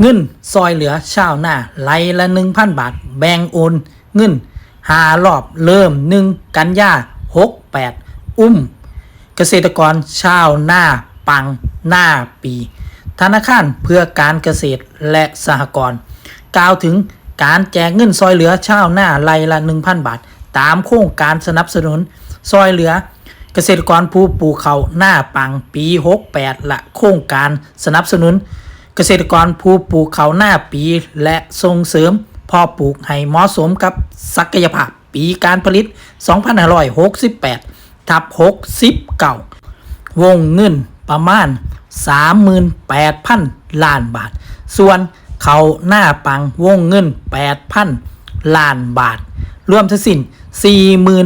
เงินซอยเหลือชาวนาไหลละหนึ่งพันบาท แบ่งโอนเงินหารอบเริ่มหนึ่งกันยาหกแปดอุ้ม เกษตรกรชาวนาปังหน้าปี ธนาคารเพื่อการเกษตรและสหกรณ์กล่าวถึงการแจกเงินซอยเหลือชาวนาไร่ละ 1,000 บาท ตามโครงการสนับสนุน ซอยเหลือเกษตรกรผู้ปลูกเขาหน้าปังปี 68 และโครงการสนับสนุน เกษตรกรผู้ปลูกเขาหน้าปีและส่งเสริมพ่อปลูกให้เหมาะสมกับศักยภาพปีการผลิต 2568 ทับ69วงเงินประมาณ 38,000 ล้านบาท ส่วนเขาหน้าปังวงเงิน 8,000 ล้านบาท รวมทั้งสิ้น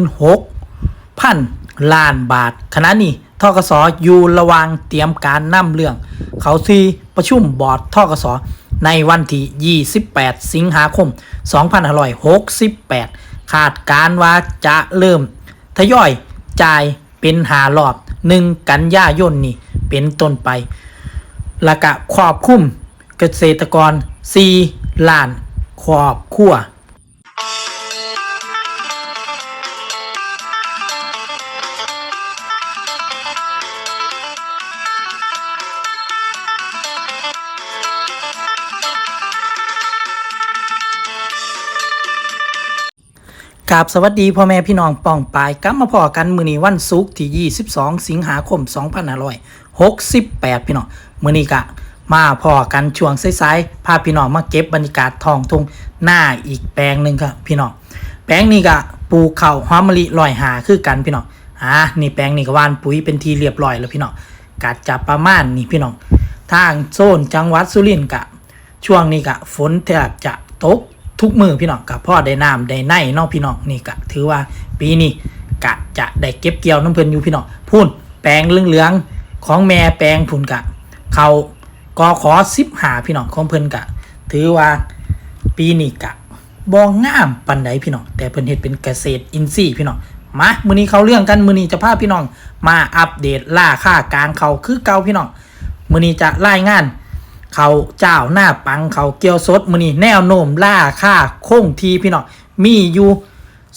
46,000 ล้านบาท ขณะนี้ทกสอยู่ระว่างเตรียมการนำเรื่อง เขาที่ ประชุมบอร์ดทกสในวันที่ 28 สิงหาคม 2568 คาดการว่าจะเริ่ม ทยอยจ่ายเป็นหารอบหนึ่งกันยายนนี่เป็นต้นไป และกะครอบคลุมเกษตรกร 4 ล้านครอบครัว กราบสวัสดีพ่อแม่พี่น้องป้องปายกลับมาพอกันมือนี้วันศุกร์ที่ 22 สิงหาคม 2568 พี่น้องมือนี้กะ มาพอกันช่วงสายๆพาพี่น้องมาเก็บบรรยากาศทองทงหน้าอีกแปลงหนึ่งครับพี่น้องแปลงนี้กะปลูกข้าวหอมมะลิลอยหาคือกันพี่น้องอ่านี่แปลงนี้ก็วานปุ๋ยเป็นทีเรียบร้อยแล้วพี่น้องกะจะประมาณนี่พี่น้องทางโซนจังหวัดสุรินทร์กะ ช่วงนี้กะฝนแทบจะตก ทุกมือพี่น้องกับพ่อได้น้ำได้ในนอกพี่น้องนี่กะถือว่าปีนี้กะจะได้เก็บเกี่ยวน้ำเพลินอยู่พี่น้องพูนแปลงเหลืองๆของแม่แปลงพุ่นกะ เขากอขอสิบหาพี่น้องของเพิ่นกะ ถือว่าปีนี้กะบองงามปันใดพี่น้องแต่เพิ่นเฮ็ดเป็นเกษตรอินทรีย์พี่น้องมามื้อนี้เขาเรื่องกันมื้อนี้จะพาพี่น้องมาอัปเดตล่าค่ากลางเขาคือเก่าพี่น้องมื้อนี้จะรายงาน เขาเจ้าหน้าปังเขาเกียวสดมือนี่แนวโน้มล่าค่าคงทีพี่น้องมีอยู่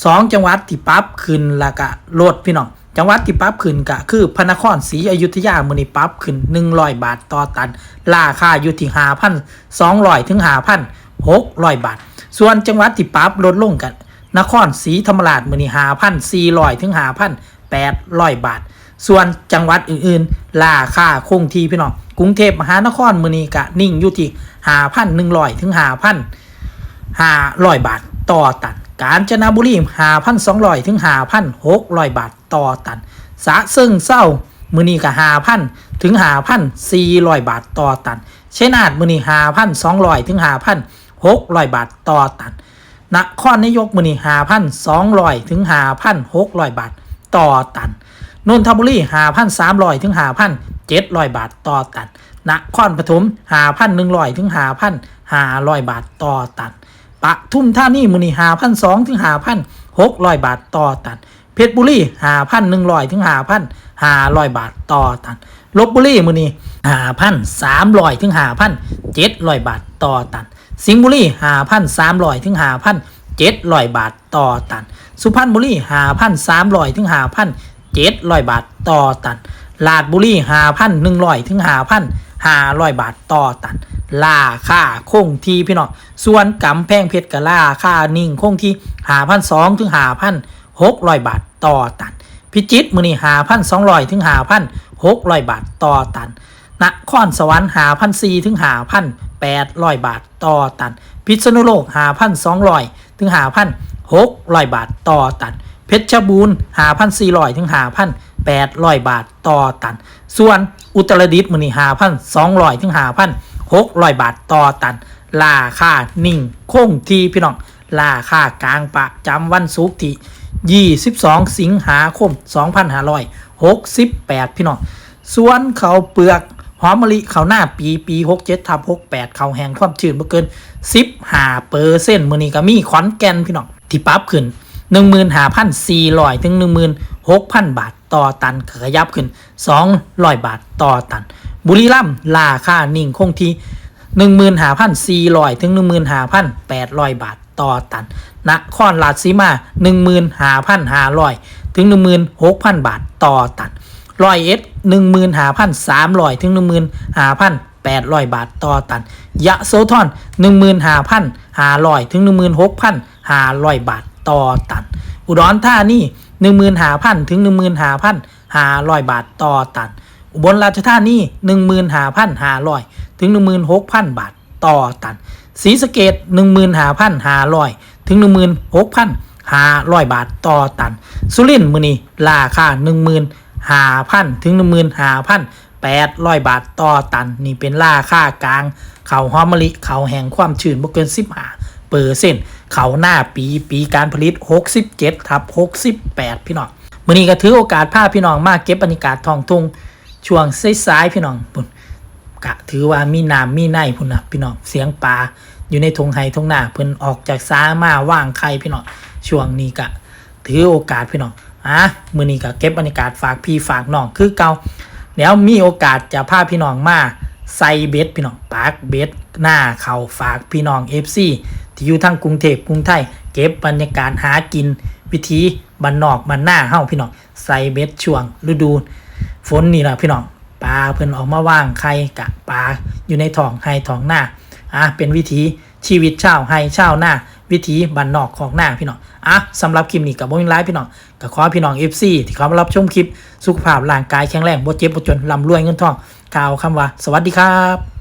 สองจังหวัดที่ปรั๊บขึ้นละกะลดพี่น้องจังหวัดที่ปรั๊บขึ้นกะคือพระนครศรีอยุธยามือนี่ปรั๊บขึ้นหนึ่งร้อยบาทต่อตันล่าค่าอยู่ที่ห้าพันสองร้อยถึงห้าพันหกร้อยบาท ส่วนจังหวัดที่ปรั๊บลดลงกันนครศรีธรรมราชมือนี่ห้าพันสี่ร้อยถึงห้าพันแปดร้อยบาท ส่วนจังหวัดอื่นๆล่าค่าคงที่พี่น้อง กรุงเทพมหานครมือนีกะนิ่งอยู่ที่หาพันหนึ่งร้อยถึงหาพันห้าร้อยบาทต่อตัน กาญจนบุรีหาพันสองร้อยถึงหาพันหกร้อยบาทต่อตัน สะซึ่งเศร้ามือนีกะหาพันถึงหาพันสี่ร้อยบาทต่อตันชัยนาทมือนีหาพันสองร้อยถึงหาพันหกร้อยบาทต่อตันนครนายกมือนีหาพันสองร้อยถึงหาพันหกร้อยบาทต่อตันนนทบุรีหาพันสามร้อยถึงหาพัน เจ็ดร้อยบาทต่อตันนครปฐมหาพันหนึ่งร้อยถึงหาพันหาร้อยบาทต่อตันปะทุมธานี่มือนีหาพันสองถึงหาพันหกร้อยบาทต่อตัน เพชรบุรีหาพันหนึ่งร้อยถึงหาพันหาร้อยบาทต่อตันลบบุรีมือนีหาพันสามร้อยถึงหาพันเจ็ดร้อยบาทต่อตัน สิงห์บุรีหาพันสามร้อยถึงหาพันเจ็ดร้อยบาทต่อตัน สุพรรณบุรีหาพันสามร้อยถึงหาพันเจ็ดร้อยบาทต่อตัน ลาดบุรีหาพันหนึ่งร้อยถึงหาพันห้าร้อยบาทต่อตันลาค่าคงที่พี่น้องส่วนกำแพงเพชรกับลาค่านิ่งคงที่หาพันสองถึงหาพันหกร้อยบาทต่อตัน พิจิตรมือนี่หาพันสองร้อยถึงหาพันหกร้อยบาทต่อตันนครสวรรค์หาพันสี่ถึงหาพันแปดร้อยบาทต่อตัน พิษณุโลกหาพันสองร้อยถึงหาพันหกร้อยบาทต่อตัน เพชรบูรณ์หาพันสี่ร้อยถึงหาพัน แปดร้อยบาทต่อตัน ส่วนอุตรดิตถ์มือนี่หาพันสองร้อยถึงหาพันหกร้อยบาทต่อตันลาคานิ่งคงที่พี่น้องลาคากลางประจำวันศุกร์ที่ 22 สิงหาคม 2568 พี่น้องส่วนเขาเปลือกหอมมะลิเขาหน้าปีปี 67ทับ68 เขาแห้งความชื้นบ่เกิน 15เปอร์เซ็นต์มือนี้ก็มีขอนแก่นพี่น้องที่ปรับขึ้น 15,400 ถึง 16,000 บาท ต่อตันขยับขึ้น200 บาทต่อตัน บุรีรัมย์ราคานิ่งคงที่ 15,400 ถึง 15,800 บาทต่อตันนครราชสีมา 15,500 ถึง 16,000 บาทต่อตันร้อยเอ็ด15,300ถึง15,800บาทต่อตัน ยะโสธร15,500ถึง16,500บาทต่อตัน อุดรธานี 15,000 ถึง 15,500 บาทต่อตัน อุบลราชธานี15,500 ถึง 16,000 บาทต่อตันศรีสะเกด15,500 ถึง 16,500 บาทต่อตัน สุรินทร์มือนี้ราคา 15,000 ถึง 15,800 บาทต่อตัน นี่เป็นราคากลางเขาหอมมะลิเขาแห่งความชื้นบ่เกิน15เปอร์เซ็นต์เขาหน้าปีปีการผลิต 67ทับ68 พี่น้องมื้อนี้ก็ถือโอกาสพาพี่น้องมาเก็บบรรยากาศทองทุ่งช่วงสายๆพี่น้องพุ่นกะถือว่ามีน้ำมีในพุ่นนะพี่น้องเสียงปลาอยู่ในทงไฮทงหน้าเพิ่นออกจากซ้ามาว่างไข่พี่น้องช่วงนี้กะถือโอกาสพี่น้องอะมื้อนี้ก็เก็บบรรยากาศฝากพี่ฝากน้องคือเกาเดี๋ยวมีโอกาสจะพาพี่น้องมาใส่เบ็ดพี่น้องปากเบ็ดหน้าเขาฝากพี่น้อง FC ที่อยู่ทั้งกรุงเทพกรุงไทย เก็บบรรยากาศหากิน วิธีบ้านนอกบ้านหน้าเฮ้าพี่น้องใส่เบ็ดช่วง ฤดู ฝนนี่แหละพี่น้องปลาเพิ่นออกมาว่างไข่กะปลาอยู่ในท้องไห้ท้องหน้าอะเป็นวิธีชีวิตชาวไห้ชาวหน้าวิธีบ้านนอกของหน้าพี่น้องอะสำหรับคลิปนี้กับบ่มีหลายพี่น้องก็ขอพี่น้อง FC ที่เขามารับชมคลิป สุขภาพร่างกายแข็งแรงบ่เจ็บบ่จนร่ำรวยเงินทองกล่าวคำว่า สวัสดีครับ